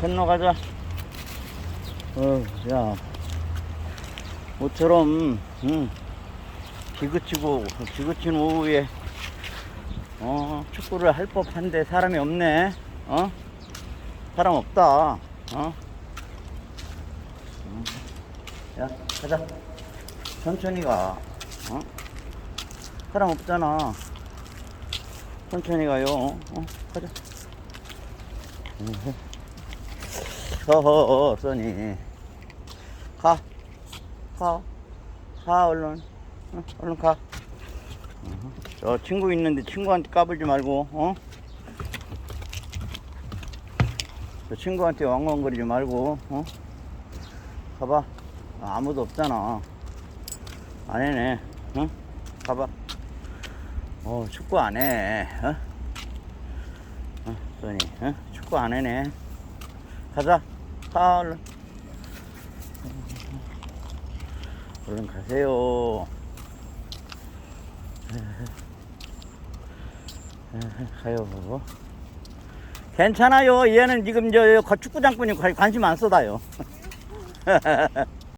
건너가자. 어, 야. 모처럼, 응. 비그치고, 비그친 오후에, 어, 축구를 할 법한데 사람이 없네. 어? 사람 없다. 어? 음. 야, 가자. 천천히 가. 어? 사람 없잖아. 천천히 가요. 어? 가자. 써니. 가. 가. 가, 얼른. 어, 얼른 가. 어허. 저 친구 있는데 친구한테 까불지 말고, 어? 저 친구한테 왕왕거리지 말고, 어? 가봐. 아, 아무도 없잖아. 안 해네. 응? 가봐. 어, 축구 안 해. 어? 어, 소니, 어? 축구 안 해네. 가자. 가, 얼른. 얼른 가세요. 가요. 괜찮아요. 얘는 지금 저 축구 장군이 관심 안 쏟아요.